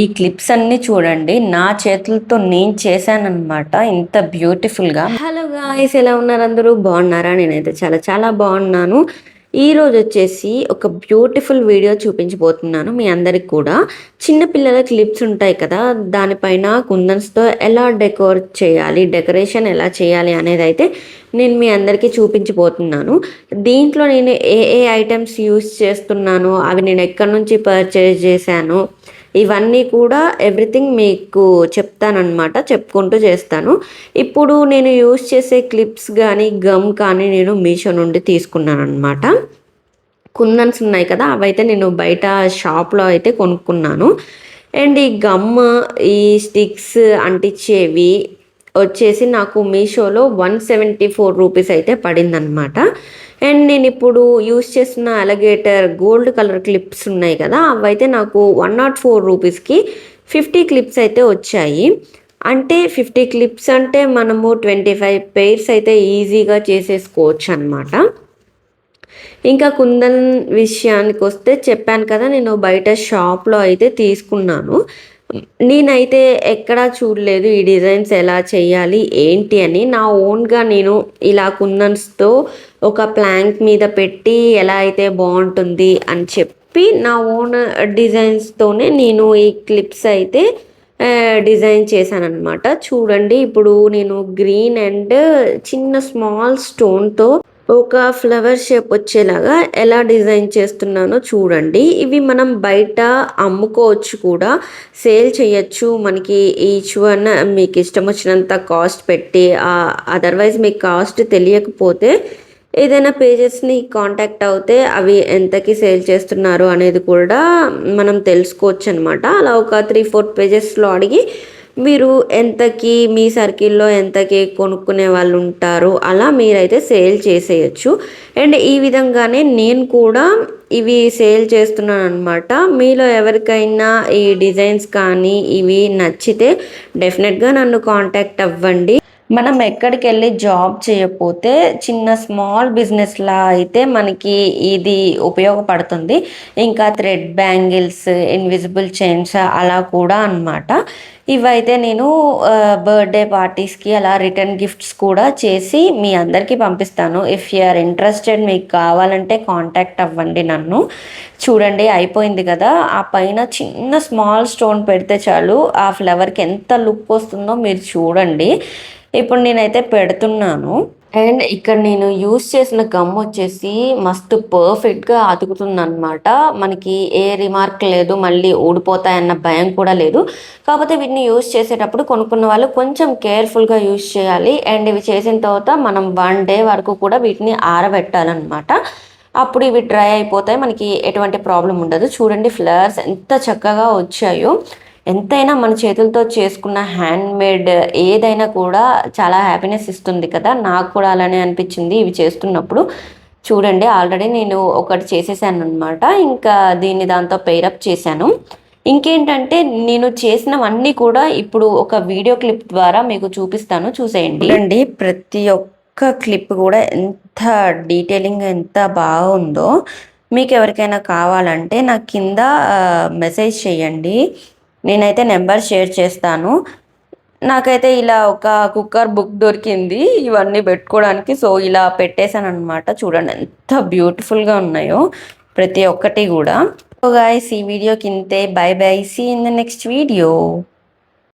ఈ క్లిప్స్ అన్ని చూడండి. నా చేతులతో నేను చేశానమాట ఇంత బ్యూటిఫుల్గా. హలో గాయస్ ఎలా ఉన్నారు అందరూ? బాగున్నారా? నేనైతే చాలా చాలా బాగున్నాను. ఈ రోజు వచ్చేసి ఒక బ్యూటిఫుల్ వీడియో చూపించబోతున్నాను మీ అందరికి కూడా. చిన్నపిల్లల క్లిప్స్ ఉంటాయి కదా దానిపైన కుందన్స్తో ఎలా డెకోర్ చేయాలి డెకరేషన్ ఎలా చేయాలి అనేది అయితే నేను మీ అందరికీ చూపించబోతున్నాను. దీంట్లో నేను ఏ ఏ ఐటమ్స్ యూస్ చేస్తున్నాను అవి నేను ఎక్కడి నుంచి పర్చేజ్ చేశాను ఇవన్నీ కూడా ఎవ్రీథింగ్ మీకు చెప్తానమాట చెప్పుకుంటూ చేస్తాను. ఇప్పుడు నేను యూస్ చేసే క్లిప్స్ కానీ గమ్ కానీ నేను మీషో నుండి తీసుకున్నాను అనమాట కుందన్స్ ఉన్నాయి కదా అవైతే నేను బయట షాప్లో అయితే కొనుక్కున్నాను. అండ్ ఈ గమ్ ఈ స్టిక్స్ అంటించేవి వచ్చేసి నాకు మీషోలో వన్ సెవెంటీ ఫోర్ రూపీస్ అయితే పడిందనమాట అండ్ నేను ఇప్పుడు యూస్ చేసిన అలగేటర్ గోల్డ్ కలర్ క్లిప్స్ ఉన్నాయి కదా అవైతే నాకు వన్ నాట్ ఫోర్ రూపీస్కి ఫిఫ్టీ క్లిప్స్ అయితే వచ్చాయి. అంటే ఫిఫ్టీ క్లిప్స్ అంటే మనము ట్వంటీ ఫైవ్ పెయిర్స్ అయితే ఈజీగా చేసేసుకోవచ్చు అనమాట ఇంకా కుందన్ విషయానికి వస్తే చెప్పాను కదా నేను బయట షాప్లో అయితే తీసుకున్నాను. నేనైతే ఎక్కడా చూడలేదు ఈ డిజైన్స్ ఎలా చేయాలి ఏంటి అని. నా ఓన్గా నేను ఇలా కుందన్స్తో ఒక ప్లాంక్ మీద పెట్టి ఎలా అయితే బాగుంటుంది అని చెప్పి నా ఓన్ డిజైన్స్తోనే నేను ఈ క్లిప్స్ అయితే డిజైన్ చేశాను చూడండి ఇప్పుడు నేను గ్రీన్ అండ్ చిన్న స్మాల్ స్టోన్తో ఒక ఫ్లవర్ షేప్ వచ్చేలాగా ఎలా డిజైన్ చేస్తున్నానో చూడండి. ఇవి మనం బయట అమ్ముకోవచ్చు కూడా. సేల్ చేయొచ్చు. మనకి ఈచ్ వన్ మీకు ఇష్టం వచ్చినంత కాస్ట్ పెట్టి అదర్వైజ్ మీకు కాస్ట్ తెలియకపోతే ఏదైనా పేజెస్ని కాంటాక్ట్ అవుతే అవి ఎంతకి సేల్ చేస్తున్నారు అనేది కూడా మనం తెలుసుకోవచ్చు అనమాట అలా ఒక త్రీ ఫోర్ పేజెస్లో అడిగి మీరు ఎంతకి మీ సర్కిల్లో ఎంతకి కొనుక్కునే వాళ్ళు ఉంటారు అలా మీరైతే సేల్ చేసేయచ్చు. అండ్ ఈ విధంగానే నేను కూడా ఇవి సేల్ చేస్తున్నాను అనమాట మీలో ఎవరికైనా ఈ డిజైన్స్ కానీ ఇవి నచ్చితే డెఫినెట్గా నన్ను కాంటాక్ట్ అవ్వండి. మనం ఎక్కడికి వెళ్ళి జాబ్ చేయకపోతే చిన్న స్మాల్ బిజినెస్లా అయితే మనకి ఇది ఉపయోగపడుతుంది. ఇంకా థ్రెడ్ బ్యాంగిల్స్ ఇన్విజిబుల్ చైన్స్ అలా కూడా అనమాట ఇవైతే నేను బర్త్డే పార్టీస్కి అలా రిటర్న్ గిఫ్ట్స్ కూడా చేసి మీ అందరికీ పంపిస్తాను. ఇఫ్ యు ఆర్ ఇంట్రెస్టెడ్ మీకు కావాలంటే కాంటాక్ట్ అవ్వండి నన్ను. చూడండి అయిపోయింది కదా. ఆ పైన చిన్న స్మాల్ స్టోన్ పెడితే చాలు ఆ ఫ్లవర్కి ఎంత లుక్ వస్తుందో మీరు చూడండి. ఇప్పుడు నేనైతే పెడుతున్నాను. అండ్ ఇక్కడ నేను యూస్ చేసిన గమ్ వచ్చేసి మస్తు పర్ఫెక్ట్గా అతుకుతుంది అనమాట మనకి ఏ రిమార్క్ లేదు మళ్ళీ ఊడిపోతాయన్న భయం కూడా లేదు. కాకపోతే వీటిని యూస్ చేసేటప్పుడు కొనుక్కున్న వాళ్ళు కొంచెం కేర్ఫుల్గా యూస్ చేయాలి. అండ్ ఇవి చేసిన తర్వాత మనం వన్ డే వరకు కూడా వీటిని ఆరబెట్టాలన్నమాట. అప్పుడు ఇవి డ్రై అయిపోతాయి. మనకి ఎటువంటి ప్రాబ్లం ఉండదు. చూడండి ఫ్లవర్స్ ఎంత చక్కగా వచ్చాయో. ఎంతైనా మన చేతులతో చేసుకున్న హ్యాండ్ మేడ్ ఏదైనా కూడా చాలా హ్యాపీనెస్ ఇస్తుంది కదా. నాకు కూడా అలానే అనిపించింది ఇవి చేస్తున్నప్పుడు. చూడండి ఆల్రెడీ నేను ఒకటి చేసేసాను అనమాట ఇంకా దీన్ని దాంతో పెయిరప్ చేశాను. ఇంకేంటంటే నేను చేసినవన్నీ కూడా ఇప్పుడు ఒక వీడియో క్లిప్ ద్వారా మీకు చూపిస్తాను. చూసేయండి. అండి ప్రతి ఒక్క క్లిప్ కూడా ఎంత డీటెయిలింగ్ ఎంత బాగుందో. మీకు ఎవరికైనా కావాలంటే నా కింద మెసేజ్ చేయండి. నేనైతే నెంబర్ షేర్ చేస్తాను. నాకైతే ఇలా ఒక కుక్కర్ బుక్ దొరికింది. ఇవన్నీ పెట్టుకోవడానికి సో ఇలా పెట్టేశాను అనమాట చూడండి ఎంత బ్యూటిఫుల్గా ఉన్నాయో ప్రతి ఒక్కటి కూడా. సో గాయస్ ఈ వీడియోకి ఇంతే bye bye see in the next video